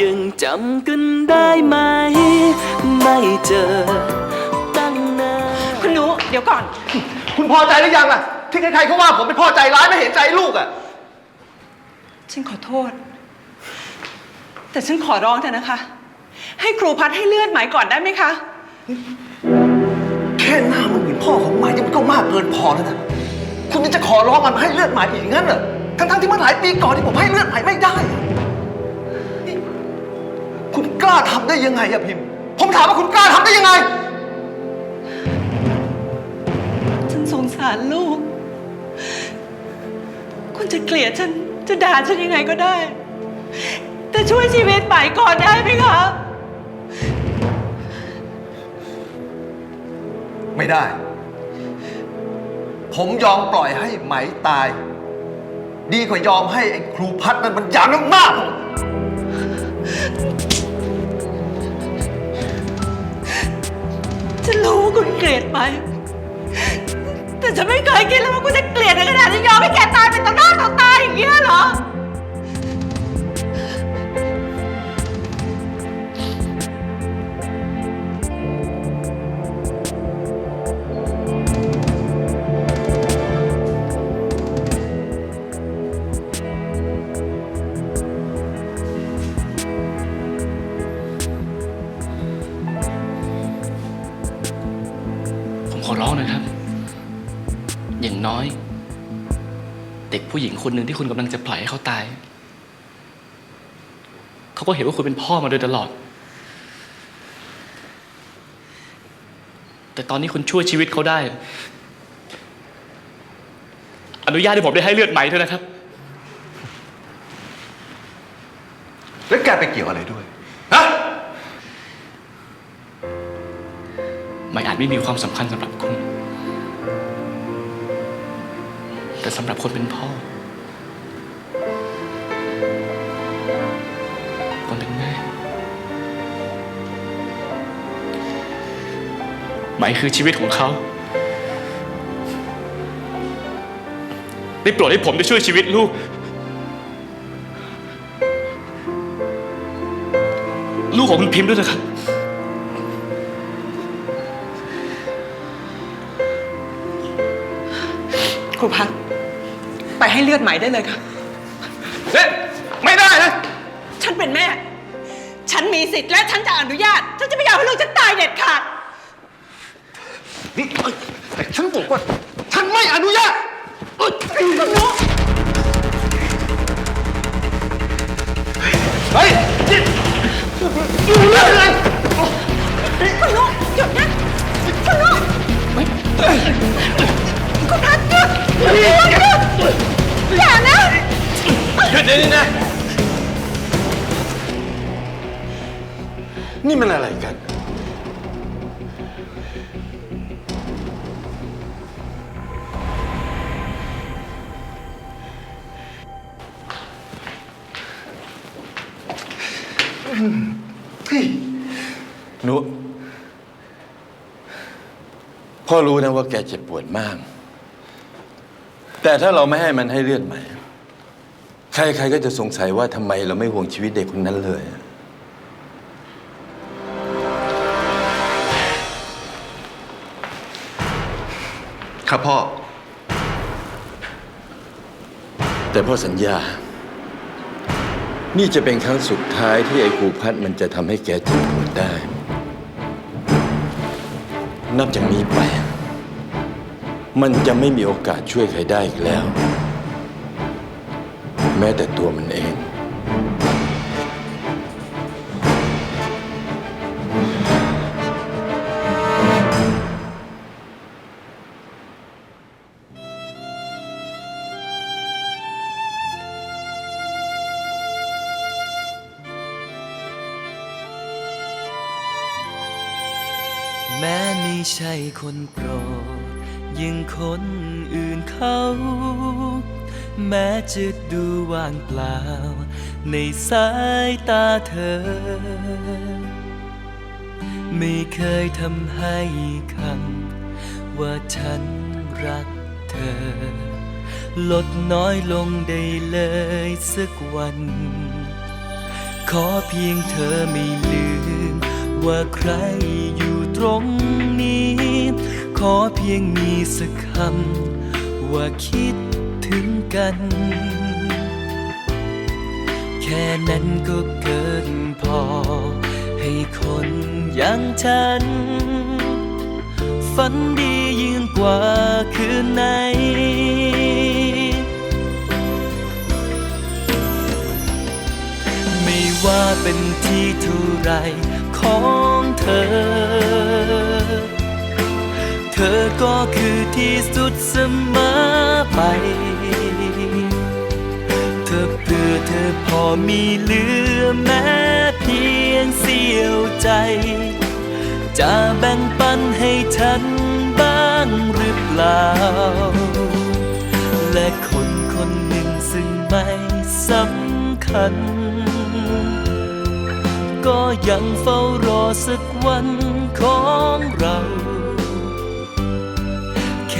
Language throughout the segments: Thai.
ยังจำกันได้ไหม ไม่เจอตั้งนาน คุณหนูเดี๋ยวก่อน คุณพอใจหรือยังล่ะ ที่ใครๆเขาว่าผมเป็นพ่อใจร้ายไม่เห็นใจลูกอะ ฉันขอโทษ แต่ฉันขอร้องเถอะนะคะ ให้ครูพัดให้เลื่อนหมายก่อนได้ไหมคะ แค่หน้ามันเหมือนพ่อของหมายนี่มันก็มากเกินพอแล้วนะคุณยังจะขอร้องมันให้เลือดหมายอีกงั้นเหรอทั้งๆที่เมื่อหลายปีก่อนที่ผมให้เลือดหมายไม่ได้อะนี่ คุณกล้าทำได้ยังไงอะพิมพ์ ผมถามว่าคุณกล้าทำได้ยังไง ฉันสงสารลูก คุณจะเกลียดฉัน จะด่าฉันยังไงก็ได้ แต่ช่วยชีวิตใหม่ก่อนได้ไหมคะ ไม่ได้ ผมยอมปล่อยให้ไหมตาย ดีกว่ายอมให้ไอ้ครูพัดนั่นมันหยามมากๆผม ว่าคุณเกลียดไหมแต่ฉันไม่เคยคิดเลยว่าคุณจะเกลียดในขนาดที่ยอมให้แกตายเป็นต่อหน้าต่อตาอย่างเงี้ยเหรอ ขอร้องนะครับ อย่างน้อย เด็กผู้หญิงคนหนึ่งที่คุณกำลังจะปล่อยให้เขาตาย เขาก็เห็นว่าคุณเป็นพ่อมาโดยตลอด แต่ตอนนี้คุณช่วยชีวิตเขาได้ อนุญาตให้ผมได้ให้เลือดใหม่เถอะนะครับ แล้วแกไปเกี่ยวอะไรด้วย ไม่อาจไม่มีความสำคัญสำหรับคุณ แต่สำหรับคนเป็นพ่อ คนเป็นแม่หมคือชีวิตของเขา ได้โปรดให้ผมได้ช่วยชีวิตลูกลูกของคุณพิมพ์ด้วยนะครับ ครูพัก ไปให้เลือดใหม่ได้เลยค่ะเอ๊ะไม่ได้นะ ฉันเป็นแม่ ฉันมีสิทธิ์และฉันจะอนุญาต ฉันจะไม่ยอมให้ลูกฉันตายเด็ดขาด นี่เอ้ยแต่ฉันบอกว่า ฉันไม่อนุญาตเอ้ยคุณนุเฮ้ยนี่อยู่เรื่องอะไรคุณนุหยุดนะ คุณนุคุ หยุดเดี๋ยวนี้นะ นี่มันอะไรกันเฮ้ยหนุพ่อรู้นะว่าแกเจ็บปวดมาก แต่ถ้าเราไม่ให้มันให้เลือดใหม่ ใครๆก็จะสงสัยว่าทำไมเราไม่ห่วงชีวิตเด็กคนนั้นเลยครับพ่อ แต่พ่อสัญญา นี่จะเป็นครั้งสุดท้ายที่ไอ้ครูพัดมันจะทำให้แกเจ็บปวดได้ นับจากนี้ไป มันจะไม่มีโอกาสช่วยใครได้อีกแล้ว แม้แต่ตัวมันเอง แม้ไม่ใช่คนโปรดยังคนอื่นเขา แม้จะดูว่างเปล่า ในสายตาเธอ ไม่เคยทำให้คำว่าฉันรักเธอ ลดน้อยลงได้เลยสักวัน ขอเพียงเธอไม่ลืม ว่าใครอยู่ตรงนี้ ขอเพียงมีสักคำว่าคิด ถึงกัน แค่นั้นก็เกินพอ ให้คนอย่างฉัน ฝันดียิ่งกว่าคืนไหน ไม่ว่าเป็นที่เท่าไรของเธอ อก็คือที่สุดเสมอไป เธอเพื่อเธอพอมีเหลือแม้เพียงเสี้ยวใจ จะแบ่งปันให้ฉันบ้างหรือเปล่า และคนคนหนึ่งซึ่งไม่สำคัญ ก็ยังเฝ้ารอสักวันของเรา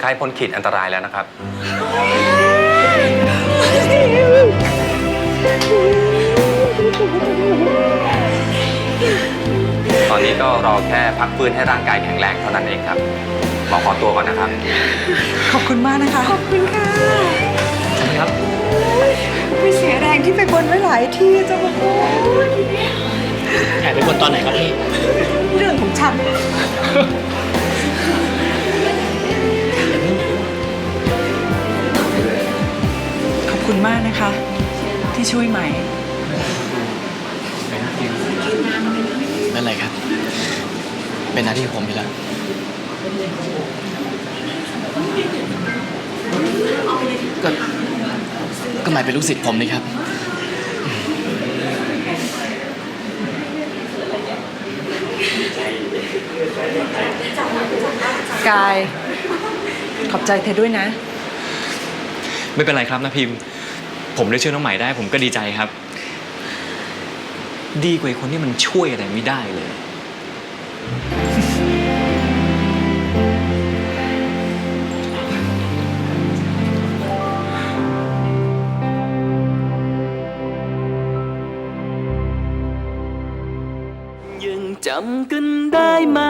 ไข้พ้นขีดอันตรายแล้วนะครับ ตอนนี้ก็รอแค่พักฟื้นให้ร่างกายแข็งแรงเท่านั้นเองครับหมอขอตัวก่อนนะครับ ขอบคุณมากนะคะ ขอบคุณค่ะครับไม่เสียแรงที่ไปบนไว้หลายที่เจ้าพระคุณแอบไปบนตอนไหนครับพี่ เรื่องของฉัน คุณมากนะคะ ที่ช่วยใหม่ไม่เป็นไรครับ เป็นหน้าที่ของผมอยู่แล้วก็ก็หมายเป็นลูกศิษย์ผมนี่ครับ กาย ขอบใจเธอด้วยนะ ไม่เป็นไรครับนะพิมพ์ ผมได้ช่วยน้องใหม่ได้ผมก็ดีใจครับ ดีกว่าไอ้คนที่มันช่วยอะไรไม่ได้เลย ยังจำกันได้ไหม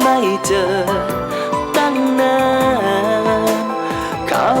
ไม่เจอตั้งนานข้าว